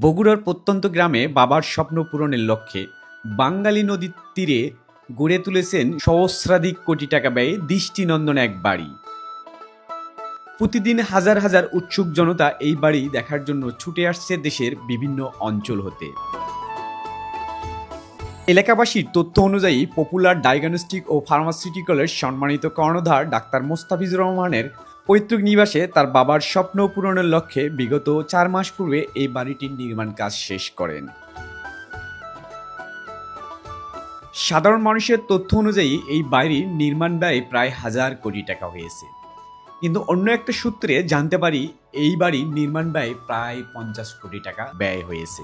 বগুড়ার প্রত্যন্ত গ্রামে বাবার স্বপ্ন পূরণের লক্ষ্যে বাঙালি নদীর তীরে গড়ে তুলেছেন সহস্রাধিক কোটি টাকা ব্যয়ে দৃষ্টিনন্দন এক বাড়ি। প্রতিদিন হাজার হাজার উৎসুক জনতা এই বাড়ি দেখার জন্য ছুটে আসছে দেশের বিভিন্ন অঞ্চল হতে। এলাকাবাসীর তথ্য অনুযায়ী পপুলার ডায়াগনস্টিক ও ফার্মাসিউটিক্যালের সম্মানিত কর্ণধার ডাক্তার মোস্তাফিজুর রহমানের পৈতৃক নিবাসে তার বাবার স্বপ্ন পূরণের লক্ষ্যে বিগত চার মাস পূর্বে এই বাড়িটির নির্মাণ কাজ শেষ করেন। সাধারণ মানুষের তথ্য অনুযায়ী এই বাড়ির নির্মাণ ব্যয় প্রায় হাজার কোটি টাকা হয়েছে। কিন্তু অন্য একটা সূত্রে জানতে পারি, এই বাড়ির নির্মাণ ব্যয় প্রায় পঞ্চাশ কোটি টাকা ব্যয় হয়েছে।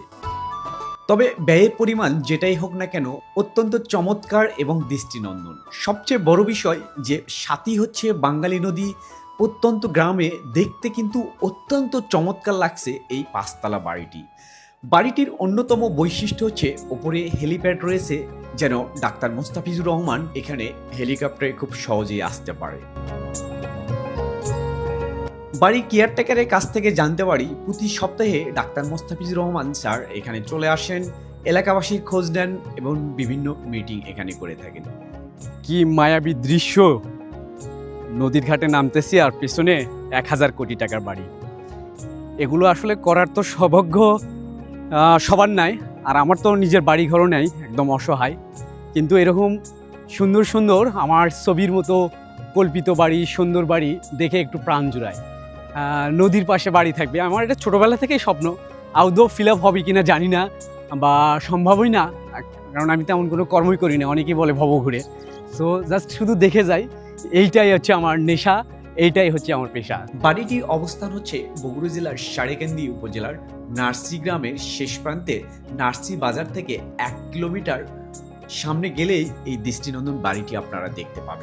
তবে ব্যয়ের পরিমাণ যেটাই হোক না কেন অত্যন্ত চমৎকার এবং দৃষ্টিনন্দন। সবচেয়ে বড় বিষয় যে সাথী হচ্ছে বাঙালি নদী প্রত্যন্ত গ্রামে দেখতে কিন্তু অত্যন্ত চমৎকার লাগছে এই পাঁচতলা বাড়িটি। বাড়িটির অন্যতম বৈশিষ্ট্য হচ্ছে ওপরে হেলিপ্যাড রয়েছে যেন ডাক্তার মোস্তাফিজুর রহমান এখানে হেলিকপ্টারে খুব সহজেই আসতে পারে। বাড়ির কেয়ারটেকারের কাছ থেকে জানতে পারি, প্রতি সপ্তাহে ডাক্তার মোস্তাফিজুর রহমান স্যার এখানে চলে আসেন, এলাকাবাসীর খোঁজ নেন এবং বিভিন্ন মিটিং এখানে করে থাকেন। কি মায়াবী দৃশ্য! নদীর ঘাটে নামতেছি আর পিছনে এক হাজার কোটি টাকার বাড়ি। এগুলো আসলে করার তো সৌভাগ্য সবার নাই, আর আমার তো নিজের বাড়ি ঘরও নেই, একদম অসহায়। কিন্তু এরকম সুন্দর সুন্দর আমার ছবির মতো কল্পিত বাড়ি, সুন্দর বাড়ি দেখে একটু প্রাণ জুড়ায়। নদীর পাশে বাড়ি থাকবে। আমার এটা ছোটোবেলা থেকেই স্বপ্ন। আদৌ ফিল আপ হবে কিনা জানি না, বা সম্ভবই না। কারণ আমি তেমন কোনো কর্মই করি না, অনেকেই বলে ভব ঘুরে সো জাস্ট শুধু দেখে যাই। এইটাই হচ্ছে আমার নেশা, এইটাই হচ্ছে আমার পেশা। বাড়িটির অবস্থান হচ্ছে বগুড়া জেলার সারেকান্দি উপজেলার নার্সি গ্রামের শেষ প্রান্তে, নার্সি বাজার থেকে এক কিলোমিটার সামনে গেলেই এই দৃষ্টিনন্দন বাড়িটি আপনারা দেখতে পাবেন।